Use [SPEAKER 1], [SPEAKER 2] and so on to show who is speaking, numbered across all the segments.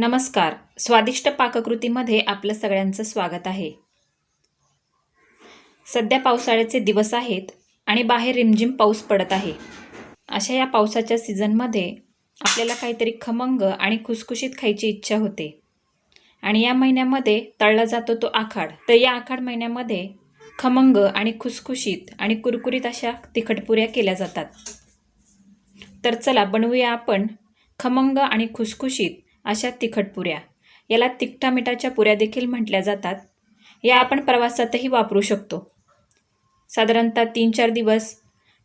[SPEAKER 1] नमस्कार. स्वादिष्ट पाककृतीमध्ये आपलं सगळ्यांचं स्वागत आहे. सध्या पावसाळ्याचे दिवस आहेत आणि बाहेर रिमझिम पाऊस पडत आहे. अशा या पावसाच्या सीझनमध्ये आपल्याला काहीतरी खमंग आणि खुसखुशीत खायची इच्छा होते. आणि या महिन्यामध्ये तळला जातो तो आखाड. तर या आखाड महिन्यामध्ये खमंग आणि खुसखुशीत आणि कुरकुरीत अशा तिखटपुऱ्या केल्या जातात. तर चला बनवूया आपण खमंग आणि खुसखुशीत अशा तिखट पुऱ्या. याला तिखटा मिठाच्या पुऱ्या देखील म्हटल्या जातात. या आपण प्रवासातही वापरू शकतो. साधारणतः तीन चार दिवस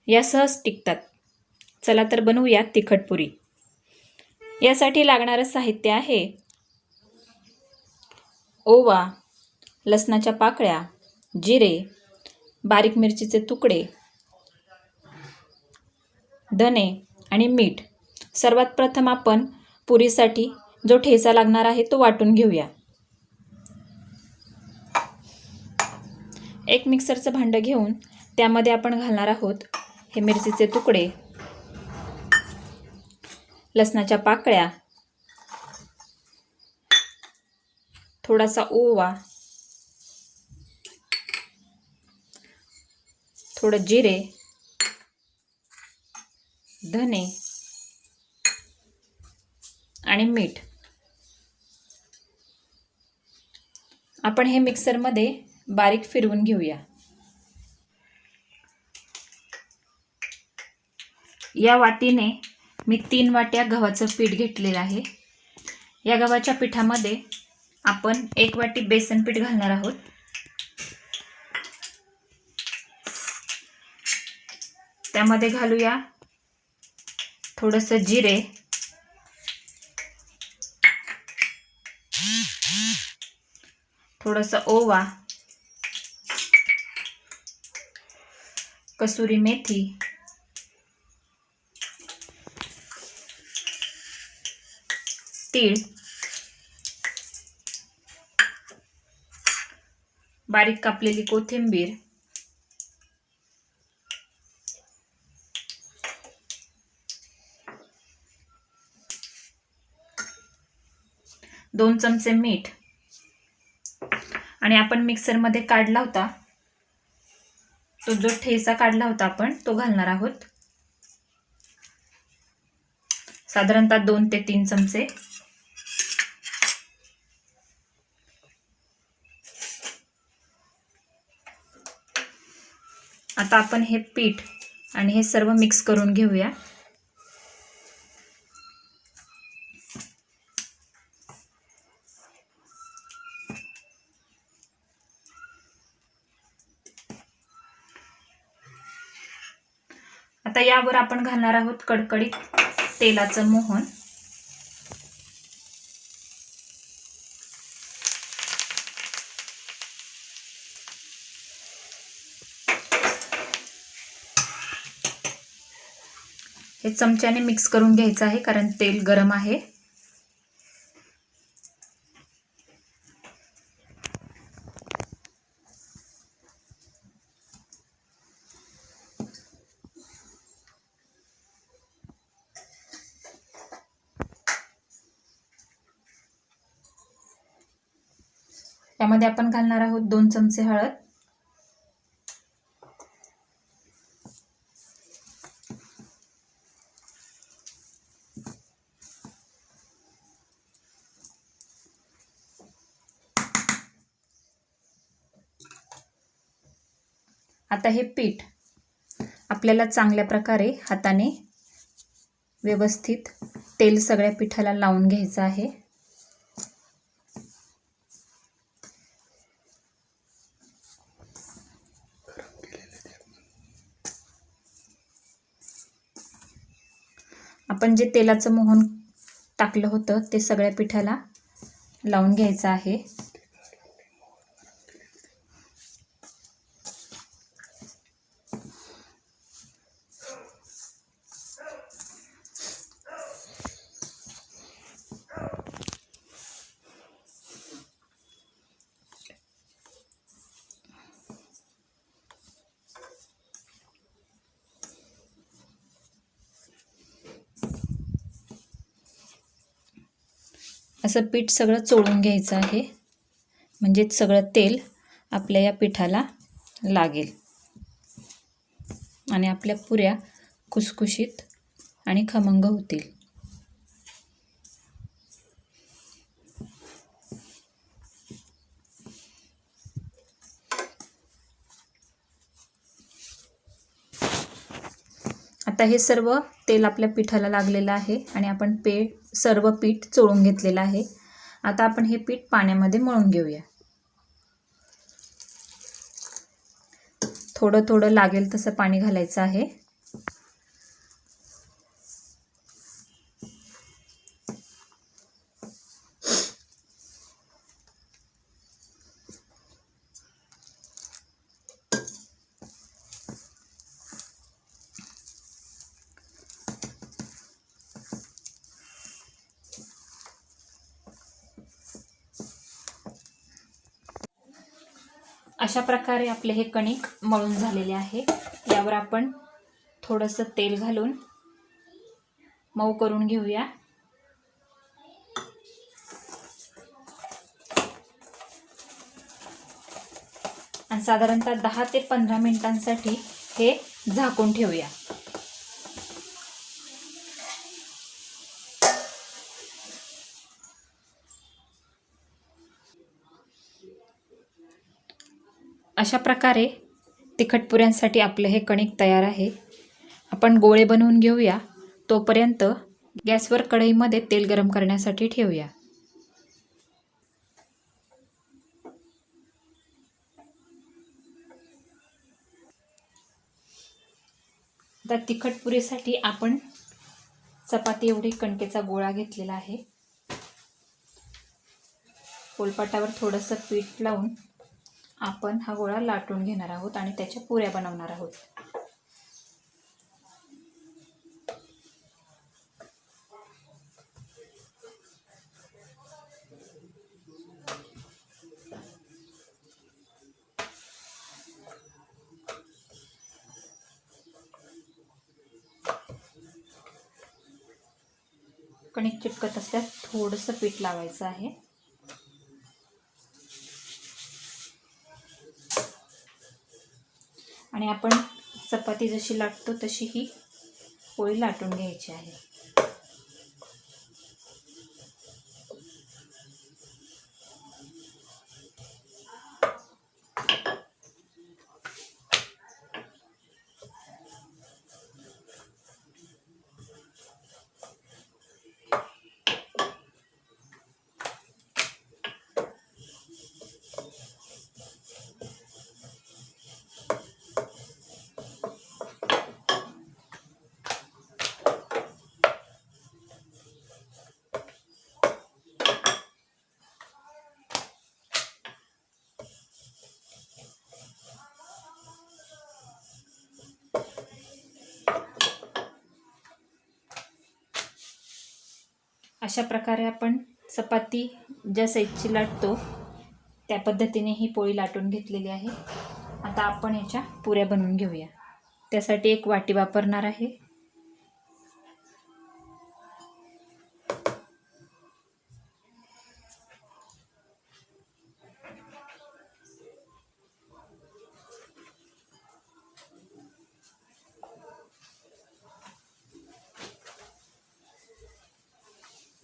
[SPEAKER 1] या सहज टिकतात. चला तर बनवूया तिखटपुरी यासाठी लागणारं साहित्य आहे ओवा लसणाच्या पाकळ्या जिरे बारीक मिरचीचे तुकडे धने आणि मीठ. सर्वात प्रथम आपण पुरीसाठी जो ठेचा लागणार आहे तो वाटून घेऊया. एक मिक्सरचं भांडं घेऊन त्यामध्ये आपण घालणार आहोत हे मिरचीचे तुकडे लसणाच्या पाकळ्या थोडासा ओवा थोडं जिरे धने आणि मीठ. आपण हे मिक्सरमध्ये बारीक फिरवून घेऊया. या वाटीने मी तीन वाट्या गव्हाचं पीठ घेतलेलं आहे. या गव्हाच्या पिठामध्ये आपण एक वाटी बेसन पीठ घालणार आहोत. त्यामध्ये घालूया थोडंसं जिरे. थोडासा ओवा कसुरी मेथी तीळ बारीक कापलेली कोथिंबीर दोन चमचे मीठ आणि आपण मिक्सरमध्ये काढला होता तो जो ठेचा काढला होता आपण तो घालणार आहोत. साधारणतः दोन ते तीन चमचे. आता आपण हे पीठ आणि हे सर्व मिक्स करून घेऊया. आता यावर आपण घालणार आहोत कडकडीत तेलाचं मोहन. हे चमच्याने मिक्स करून घ्यायचं आहे कारण तेल गरम आहे. त्यामध्ये आपण घालणार आहोत दोन चमचे हळद. आता हे पीठ आपल्याला चांगल्या प्रकारे हाताने व्यवस्थित तेल सगळ्या पिठाला लावून घ्यायचं आहे. आपण जे तेलाचं मोहन टाकलं होतं ते सगळ्या पिठाला लावून घ्यायचं आहे. असं पीठ सगळं चोळून घ्यायचं आहे. म्हणजेच सगळं तेल आपल्या या पिठाला लागेल. आणि आपल्या पुऱ्या खुसखुशीत आणि खमंग होतील. आता हे सर्व तेल आपल्या पिठाला लागलेलं आहे आणि आपण पे सर्व पीठ चोळून घेतलेलं आहे. आता आपण हे पीठ पाण्यामध्ये मळून घेऊया. थोडं थोडं लागेल तसं पाणी घालायचं आहे. अशा प्रकारे आपले हे कणिक मळून झालेले आहे. यावर आपण थोडंसं तेल घालून मऊ करून घेऊया. आणि साधारणतः दहा ते पंधरा मिनिटांसाठी हे झाकून ठेवूया. अशा प्रकारे तिखट पुऱ्यांसाठी आपलं हे कणिक तयार आहे. आपण गोळे बनवून घेऊया. तोपर्यंत गॅसवर कढईमध्ये तेल गरम करण्यासाठी ठेवूया. तर तिखट पुरीसाठी आपण चपाती एवढी कणकेचा गोळा घेतलेला आहे. पोलपाटावर थोडंसं पीठ लावून आपण हा गोळा लाटून घेणार आहोत आणि त्याच्या पुऱ्या बनवणार आहोत. कणिक चिटकत असल्यास थोडंसं पीठ लावायचं आहे. आणि आपण चपाती जशी लाटतो तशी ही पोळी लाटून घ्यायची आहे. अशा प्रकारे आपण चपाती ज्या साईजची लाटतो त्या पद्धतीने ही पोळी लाटून घेतलेली आहे. आता आपण याच्या पुऱ्या बनवून घेऊया. त्यासाठी एक वाटी वापरणार आहे.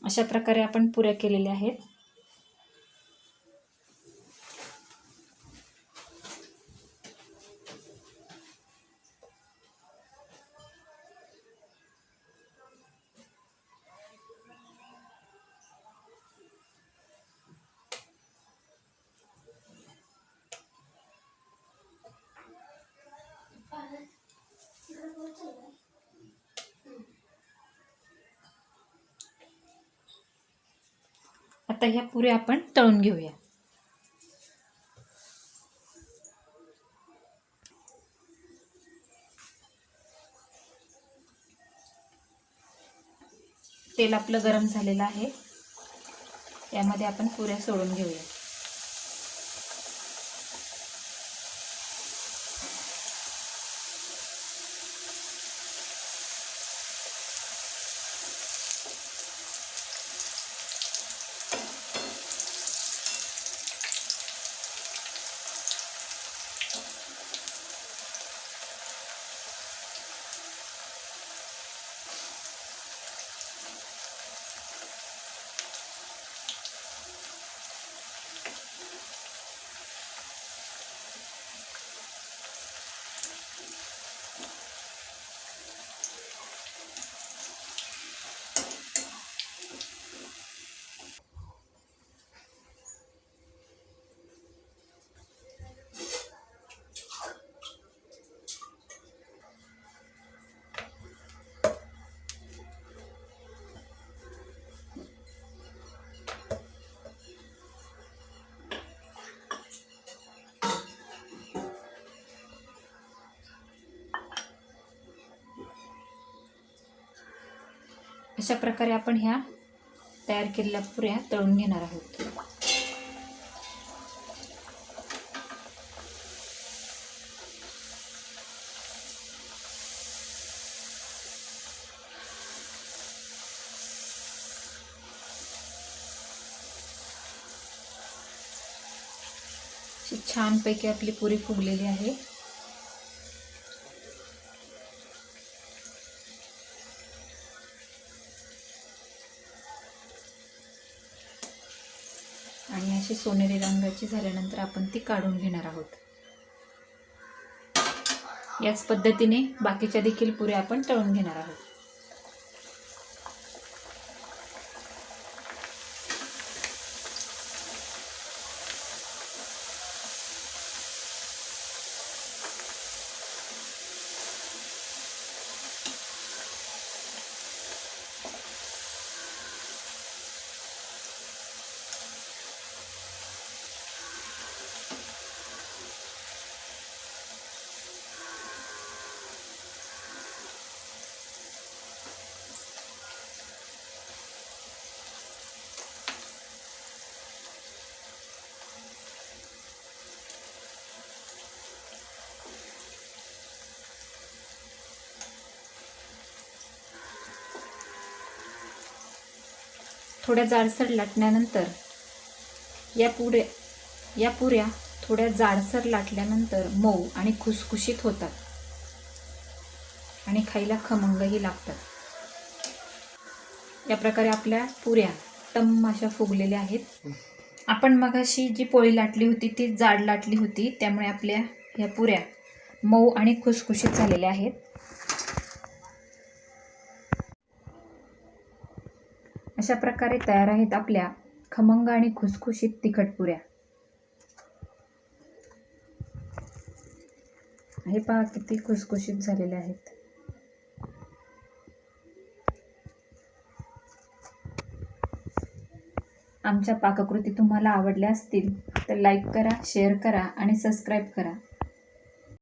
[SPEAKER 1] अशा प्रकारे आपण पुऱ्या केलेल्या आहेत. आता ह्या पुऱ्या आपण तळून घेऊया. तेल आपलं गरम झालेलं आहे. यामध्ये आपण पुऱ्या सोडून घेऊया. अशा प्रकारे आपण ह्या तयार केलेल्या पुऱ्या तळून घेणार आहोत. छानपैकी आपली पुरी फुगलेली आहे आणि अशी सोनेरी रंगाची झाल्यानंतर आपण ती काढून घेणार आहोत. याच पद्धतीने बाकीच्या देखील पुऱ्या आपण तळून घेणार आहोत. थोड्या जाडसर लाटण्यानंतर या पुऱ्या या पुऱ्या थोड्या जाडसर लाटल्यानंतर मऊ आणि खुसखुशीत होतात आणि खायला खमंगही लागतात. या प्रकारे आपल्या पुऱ्या टम्म अशा फुगलेल्या आहेत. आपण मगाशी जी पोळी लाटली होती ती जाड लाटली होती त्यामुळे आपल्या ह्या पुऱ्या मऊ आणि खुसखुशीत झालेल्या आहेत. अशा प्रकारे तयार आहेत आपल्या खमंग आणि खुसखुशीत तिखट पुऱ्या. हे पहा किती खुसखुशीत झालेल्या आहेत. आमच्या पाककृती तुम्हाला आवडल्या असतील तर लाईक करा शेअर करा आणि सबस्क्राईब करा.